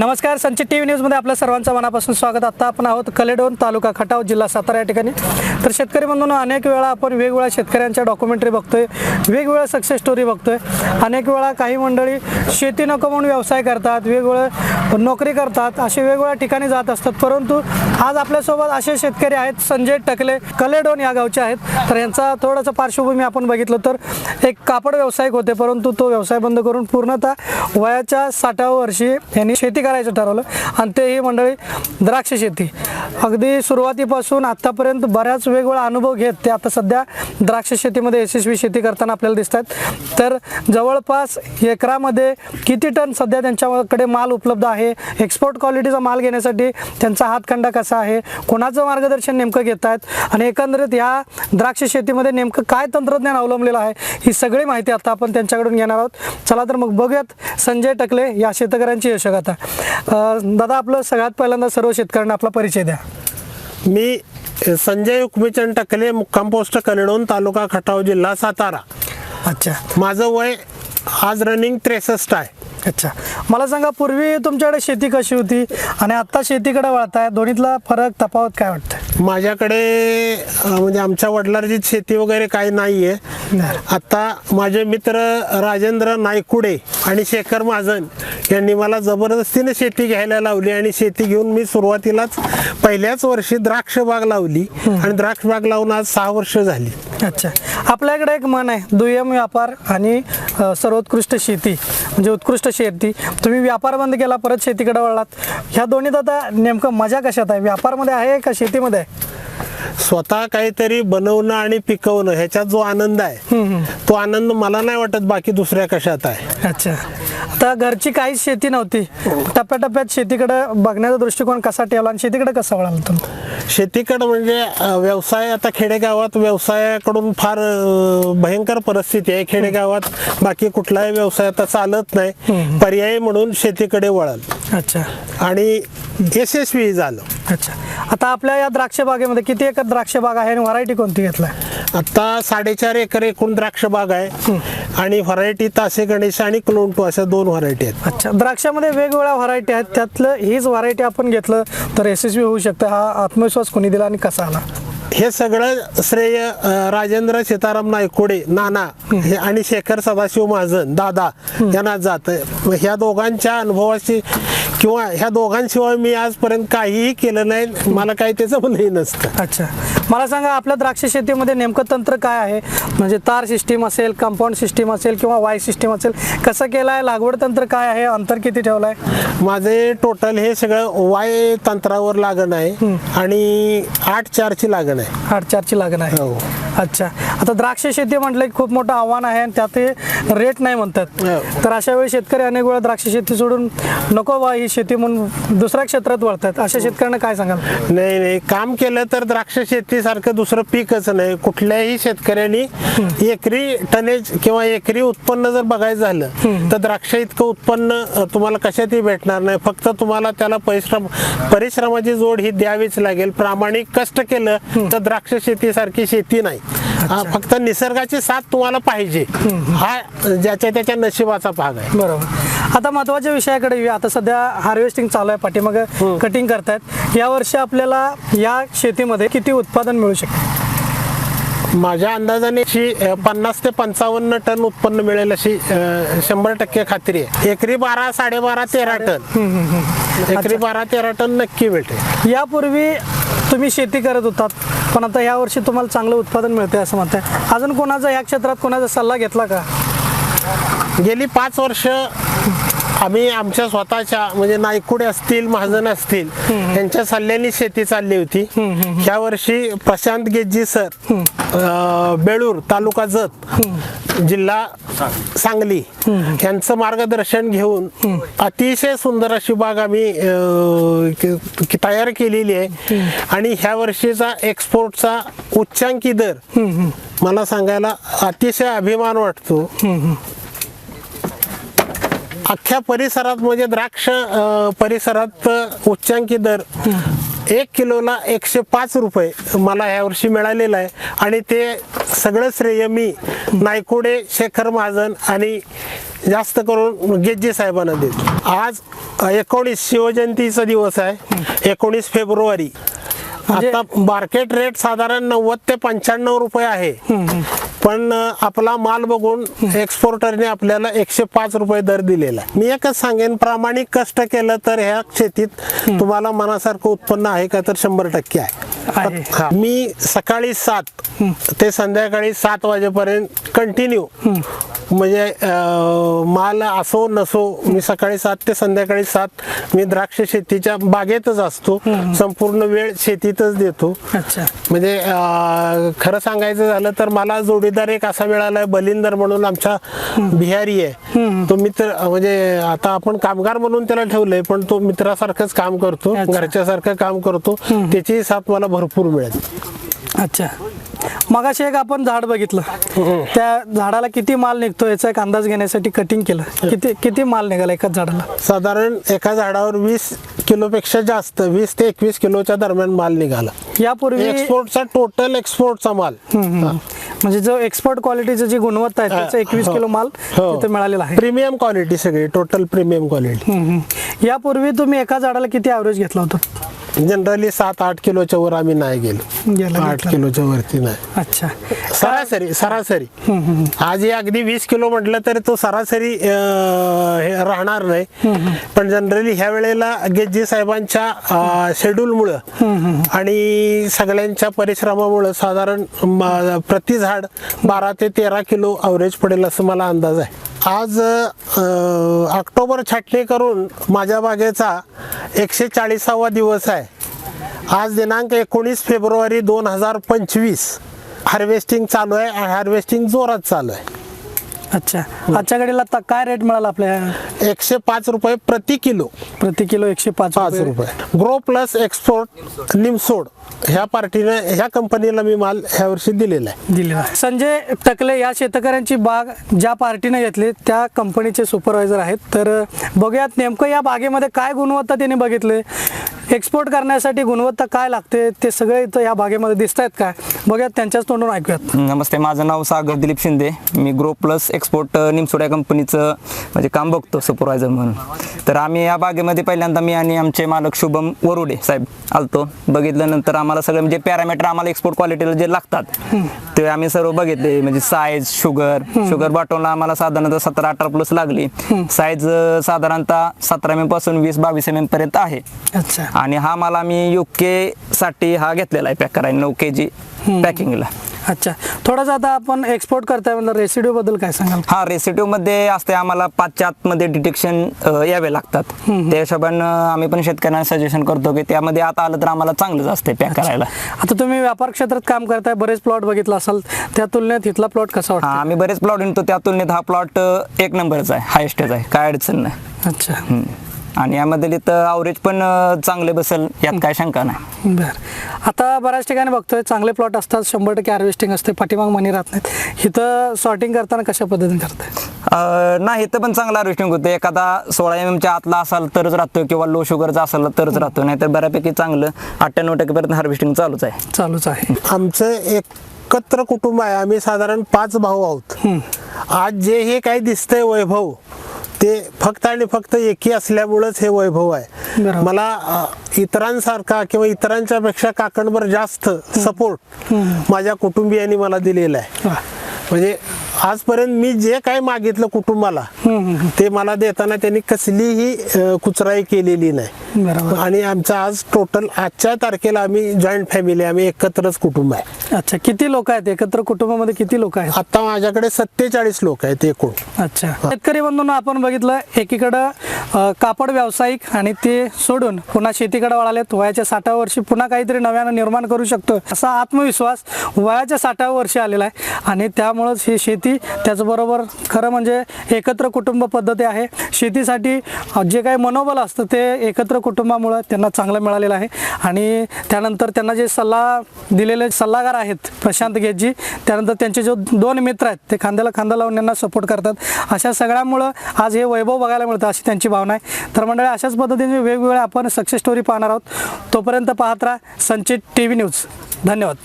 नमस्कार संचित T V न्यूजमध्ये आपल्या सर्वांचं मनापासून स्वागत. आता आपण आहोत कलेडोन तालुका खटाव जिल्हा सातारा या ठिकाणी. तर शेतकरी म्हणून अनेक वेळा आपण वेगवेगळ्या शेतकऱ्यांच्या डॉक्युमेंटरी बघतोय वेगवेगळ्या सक्सेस स्टोरी बघतोय. अनेक वेळा काही मंडळी शेती नको म्हणून व्यवसाय करतात वेगवेगळ्या नोकरी करतात असे वेगवेगळ्या ठिकाणी जात असतात. परंतु आज आपल्यासोबत असे शेतकरी आहेत संजय टकले कलेडोन या गावचे आहेत. तर यांचा थोडंसं पार्श्वभूमी आपण बघितलं तर एक कापड व्यावसायिक होते परंतु तो व्यवसाय बंद करून पूर्णतः वयाच्या साठाव्या वर्षी यांनी शेती करायचं ठरवलं. आणि ते ही मंडळी द्राक्ष शेती. अगदी सुरुवातीपासून आत्तापर्यंत बऱ्याच वेगवेगळा अनुभव घेत ते आता सध्या द्राक्ष शेतीमध्ये यशस्वी शेती करताना आपल्याला दिसत आहेत तर जवळपास एकरामध्ये किती टन सध्या त्यांच्याकडे माल उपलब्ध आहे? एक्सपोर्ट क्वालिटीचा माल घेण्यासाठी त्यांचा हातखंडा कसा आहे? कोणाचं मार्गदर्शन नेमकं घेत आहेत आणि एकंदरीत या द्राक्ष शेतीमध्ये नेमकं काय तंत्रज्ञान अवलंबलेलं आहे? ही सगळी माहिती आता आपण त्यांच्याकडून घेणार आहोत. चला तर मग बघूयात संजय टकले या शेतकऱ्यांची यशक आता दादा आपलं सगळ्यात पहिल्यांदा सर्व शेतकऱ्यांना आपला परिचय द्या. मी संजय हुकमीचंद टकले मुक्काम पोस्ट कलेडोन तालुका खटाव जिल्हा सातारा. अच्छा. माझं वय आज रनिंग त्रेसष्ट आहे. अच्छा. मला सांगा पूर्वी तुमच्याकडे शेती कशी होती आणि आत्ता शेतीकडे वळताय दोन्हीतला फरक तफावत काय वाटतं माझ्याकडे म्हणजे आमच्या वडिलांची शेती वगैरे काही नाही आहे आता माझे मित्र राजेंद्र नायकुडे आणि शेखर महाजन यांनी मला जबरदस्तीने शेती घ्यायला लावली आणि शेती घेऊन मी सुरुवातीलाच पहिल्याच वर्षी द्राक्ष बाग लावली आणि द्राक्ष बाग लावून आज सहा वर्ष झाली. अच्छा. आपल्याकडे एक मन आहे दुय्यम व्यापार आणि सर्वोत्कृष्ट शेती. म्हणजे उत्कृष्ट शेती. तुम्ही व्यापार बंद केला परत शेतीकडे वळलात. ह्या दोन्हीत आता नेमकं मजा कशात आहे? व्यापारमध्ये आहे का शेतीमध्ये आहे? स्वतः काहीतरी बनवणं आणि पिकवणं ह्याच्यात जो आनंद आहे तो आनंद मला नाही वाटत बाकी दुसऱ्या कशात आहे. अच्छा. आता घरची काहीच शेती नव्हती. टप्प्याटप्प्यात शेतीकडे बघण्याचा दृष्टिकोन कसा ठेवला आणि शेतीकडे कसा वळाला तुम्ही? शेतीकडं म्हणजे व्यवसाय आता खेडेगावात व्यवसायाकडून फार भयंकर परिस्थिती आहे. खेडेगावात बाकी कुठलाही व्यवसाय आता चालत नाही. पर्याय म्हणून शेतीकडे वळाल. अच्छा. आणि यशस्वी झालं. अच्छा. आता आपल्या या द्राक्ष बागेमध्ये किती एकर द्राक्ष बाग आहे आणि व्हरायटी कोणती घेतलाय? आता साडेचार एकर एकूण द्राक्ष बाग आहे. आणि व्हरायटी तासे गणेश आणि क्लोंटू अशा दोन व्हरायटी आहेत. अच्छा द्राक्षामध्ये वेगवेगळ्या व्हरायटी आहेत. त्यातलं हीच व्हरायटी आपण घेतलं तर यशस्वी होऊ शकतं. हा आत्मविश्वास कोणी दिला आणि कसा आला? हे सगळं श्रेय राजेंद्र सीताराम नायकोडे नाना आणि शेखर सदाशिव महाजन दादा यांना जात ह्या दोघांच्या अनुभवाची किंवा ह्या दोघांशिवाय मी आजपर्यंत काहीही केलं नाही. मला काही त्याचं म्हणही नसतं. अच्छा. मला सांगा आपल्या द्राक्ष शेतीमध्ये नेमकं तंत्र काय आहे? म्हणजे तार सिस्टीम असेल कंपाऊंड सिस्टीम असेल किंवा वाय सिस्टीम असेल कसं केलं आहे लागवड तंत्र काय आहे? अंतर किती ठेवलं आहे माझे टोटल हे सगळं वाय तंत्रावर लागण आहे आणि आठ चारची लागण आहे. आठ चारची लागण आहे. हो. अच्छा. आता द्राक्ष शेती म्हटलं की खूप मोठं आव्हान आहे आणि त्यात रेट नाही म्हणतात. हो. तर अशा वेळी शेतकरी अनेक वेळा द्राक्ष शेती सोडून नको बा ही शेती म्हणून दुसऱ्या क्षेत्रात वळतात. अशा शेतकऱ्यांना काय सांगाल? नाही नाही. काम केलं तर द्राक्ष शेतीसारखं दुसरं पीकच नाही. कुठल्याही शेतकऱ्यांनी एकरी टनेज किंवा एकरी उत्पन्न जर बघायचं झालं तर द्राक्ष इतकं उत्पन्न तुम्हाला कशातही भेटणार नाही. फक्त तुम्हाला त्याला परिश्रम परिश्रमाची जोड ही द्यावीच लागेल. प्रामाणिक कष्ट केलं तर द्राक्ष शेतीसारखी शेती नाही. हा, फक्त निसर्गाची साथ तुम्हाला पाहिजे. हा ज्याच्या त्याच्या नशिबाचा भाग आहे. बरोबर. आता महत्त्वाच्या विषयाकडे येऊया. आता सध्या हार्वेस्टिंग चालू आहे पाठीमागं कटिंग करतायत. या वर्षी आपल्याला या शेतीमध्ये किती उत्पादन मिळू शकते? माझ्या अंदाजाने अशी पन्नास ते पंचावन्न टन उत्पन्न मिळेल अशी अ, शंभर टक्के खात्री आहे. एकरी बारा साडेबारा तेरा टन. एकरी बारा तेरा टन नक्की भेटेल. यापूर्वी तुम्ही शेती करत होतात. पण आता या वर्षी तुम्हाला चांगलं उत्पादन मिळते असं म्हणताय. अजून कोणाचा या क्षेत्रात कोणाचा सल्ला घेतला का? गेली पाच वर्ष आम्ही आमच्या स्वतःच्या म्हणजे नायकुडे असतील महाजन असतील यांच्या सल्ल्याने शेती चालली होती. ह्या वर्षी प्रशांत गेज्जी सर बेळूर तालुका जत जिल्हा सांगली यांचं मार्गदर्शन घेऊन अतिशय सुंदर अशी बाग आम्ही तयार केलेली आहे. आणि ह्या वर्षीचा एक्सपोर्टचा उच्चांकी दर मला सांगायला अतिशय अभिमान वाटतो. अख्ख्या परिसरात म्हणजे द्राक्ष परिसरात उच्चांकी दर एक किलोला एकशे पाच रुपये मला यावर्षी मिळालेलं आहे. आणि ते सगळं श्रेय मी नायकोडे शेखर महाजन आणि जास्त करून गेज्जे साहेबांना देतो. आज एकोणीस शिवजयंतीचा दिवस आहे. एकोणीस फेब्रुवारी. म्हणजे- आता मार्केट रेट साधारण नव्वद ते पंच्याण्णव रुपये आहे. पण आपला माल बघून एक्सपोर्टरने आपल्याला एकशे पाच रुपये दर दिलेला आहे. मी एकच सांगेन प्रामाणिक कष्ट केलं तर ह्या शेतीत तुम्हाला मनासारखं उत्पन्न आहे का तर शंभर टक्के आहे. मी सकाळी सात ते संध्याकाळी सात वाजेपर्यंत कंटिन्यू म्हणजे माल असो नसो मी सकाळी सात ते संध्याकाळी सात मी द्राक्ष शेतीच्या बागेतच असतो. संपूर्ण वेळ शेतीतच देतो. अच्छा. म्हणजे खरं सांगायचं झालं तर मला जोडीदार एक असा मिळालाय बलिंदर म्हणून आमचा बिहारी आहे. तो मित्र म्हणजे आता आपण कामगार म्हणून त्याला ठेवलंय पण तो मित्रासारखंच काम करतो. घरच्यासारखं काम करतो. त्याची साथ मला भरपूर मिळेल. अच्छा. मगाशी एक आपण झाड बघितलं. त्या झाडाला किती माल निघतो याचा एक अंदाज घेण्यासाठी कटिंग केलं. किती किती माल निघाला एकाच झाडाला? साधारण एका झाडावर वीस किलोपेक्षा जास्त वीस ते एकवीस किलोच्या दरम्यान माल निघाला. यापूर्वी एक्सपोर्टचा टोटल एक्सपोर्टचा माल. म्हणजे जो एक्सपोर्ट क्वालिटीची जी गुणवत्ता आहे त्याचा एकवीस हो. किलो माल हो. तिथे मिळालेला आहे. प्रीमियम क्वालिटी सगळी टोटल प्रीमियम क्वालिटी. यापूर्वी तुम्ही एका झाडाला किती ॲव्हरेज घेतला होता? जनरली सात आठ किलोच्या वर आम्ही नाही गेलो. आठ. किलोच्या वरती नाही. अच्छा. सरासरी सरासरी. आज हे अगदी वीस किलो म्हटलं तरी तो सरासरी हे राहणार नाही. पण जनरली ह्या वेळेला गेजी साहेबांच्या शेड्यूलमुळं आणि सगळ्यांच्या परिश्रमामुळं साधारण प्रति झाड बारा ते तेरा किलो अवरेज पडेल असं मला अंदाज आहे. आज ऑक्टोबर छाटणी करून माझ्या बागेचा एकशे चाळीसावा दिवस आहे. आज दिनांक एकोणीस फेब्रुवारी दोन हजार पंचवीस. हार्वेस्टिंग चालू आहे हार्वेस्टिंग जोरात चालू आहे. अच्छा. आजच्या घडीला आता काय रेट मिळाला आपल्या? एकशे पाच रुपये प्रति किलो. प्रति किलो एकशे पाच पाच रुपये. Grow plus export Nimsod. ह्या पार्टीने ह्या कंपनीला मी माल ह्या वर्षी दिलेला आहे. दिलेला. संजय टकले या शेतकऱ्यांची बाग ज्या पार्टीने घेतली त्या कंपनीचे सुपरवायझर आहेत. तर बघूयात नेमकं या बागेमध्ये काय गुणवत्ता त्यांनी बघितले? एक्सपोर्ट करण्यासाठी गुणवत्ता काय लागते? ते सगळे इथं या बागेमध्ये दिसत आहेत काय? बघूयात त्यांच्याच तोंडून ऐकूयात. नमस्ते माझं नाव सागर दिलीप शिंदे. मी grow plus export uh, Nimsod या कंपनीचं म्हणजे काम बघतो सुपरवायझर म्हणून. तर आम्ही या बागेमध्ये पहिल्यांदा मी आणि आमचे मालक शुभम वरुडे साहेब आलतो. बघितल्यानंतर आम्हाला सगळं म्हणजे पॅरामीटर आम्हाला एक्सपोर्ट क्वालिटीला जे लागतात ते आम्ही सर्व बघितले. म्हणजे साईज शुगर शुगर बॉटलला आम्हाला साधारणतः सतरा अठरा प्लस लागली. साईज साधारणतः सतरा एमपासून वीस बावीस एम एम पर्यंत आहे. अच्छा. आणि हा माल आम्ही युके साठी हा घेतलेला आहे पॅक करायला नऊ के जी पॅकिंगला अच्छा. थोडंसं आता आपण एक्सपोर्ट करताय म्हणलं रेसिड्यू बद्दल काय सांगाल? हा रेसिटिव्हमध्ये असते आम्हाला पाचच्या आतमध्ये डिटेक्शन यावे लागतात. त्या हिशोबानं आम्ही पण शेतकऱ्यांना सजेशन करतो की त्यामध्ये आता आलं तर आम्हाला चांगलंच असते पॅक करायला. आता तुम्ही व्यापार क्षेत्रात काम करताय बरेच प्लॉट बघितला असाल त्या तुलनेत इथला प्लॉट कसा हा वाटतो आम्ही बरेच प्लॉट आणतो त्या तुलनेत हा प्लॉट एक नंबरचा आहे हायेस्टच आहे काय अडचण नाही. अच्छा. आणि यामध्ये इथं अवरेज पण चांगले बसेल यात काय शंका नाही. बर. आता बऱ्याच ठिकाणी बघतोय चांगले प्लॉट असतात शंभर टक्के हार्वेस्टिंग असते पाठीमाग मनी राहत नाहीत. इथं सॉर्टिंग करताना कशा पद्धतीने करताय? अं, नाही इथं पण चांगलं हार्वेस्टिंग होतं एखादा सोळा एम एमच्या आतला असाल तरच राहतो किंवा लो शुगरचा असेल तरच राहतो नाहीतर बऱ्यापैकी चांगलं अठ्ठ्याण्णव टक्केपर्यंत हार्वेस्टिंग चालूच आहे. चालूच आहे. आमचं एकत्र कुटुंब आहे. आम्ही साधारण पाच भाऊ आहोत. आज जे हे काही दिसतंय वैभव ते फक्त आणि फक्त एकी असल्यामुळंच हे वैभव आहे. मला इतरांसारखा किंवा इतरांच्या पेक्षा काकणभर जास्त सपोर्ट माझ्या कुटुंबियांनी मला दिलेला आहे. म्हणजे आजपर्यंत मी जे काय मागितलं कुटुंबाला ते मला देताना त्यांनी कसलीही कुचराई केलेली नाही. बरोबर. आणि आमचं आज टोटल आजच्या तारखेला आम्ही जॉईंट फॅमिली आम्ही एकत्रच कुटुंब आहे. अच्छा किती लोक आहेत? एकत्र कुटुंबामध्ये किती लोक आहेत? आता माझ्याकडे सत्तेचाळीस लोक आहेत एकूण. अच्छा. शेतकरी बंधूंनो आपण बघितलं एकीकडं कापड व्यावसायिक आणि ते सोडून पुन्हा शेतीकडे वळालेत. वयाच्या साठाव्या वर्षी पुन्हा काहीतरी नव्यानं निर्माण करू शकतो असा आत्मविश्वास वयाच्या साठाव्या वर्षी आलेला आहे. आणि त्यामुळंच ही शेती त्याचबरोबर खरं म्हणजे एकत्र कुटुंब पद्धती आहे. शेतीसाठी जे काही मनोबल असतं ते एकत्र कुटुंबामुळं त्यांना चांगलं मिळालेलं आहे. आणि त्यानंतर त्यांना जे सल्ला दिलेले सल्लागार आहेत प्रशांत गेटजी त्यानंतर त्यांचे जो दोन मित्र आहेत ते खांद्याला खांदा लावून यांना सपोर्ट करतात. अशा सगळ्यामुळं आज हे वैभव बघायला मिळतं अशी त्यांची भावना आहे. तर मंडळी अशाच पद्धतीने वेगवेगळ्या आपण सक्सेस स्टोरी पाहणार आहोत तोपर्यंत पाहत राहा संचित टी व्ही न्यूज. धन्यवाद.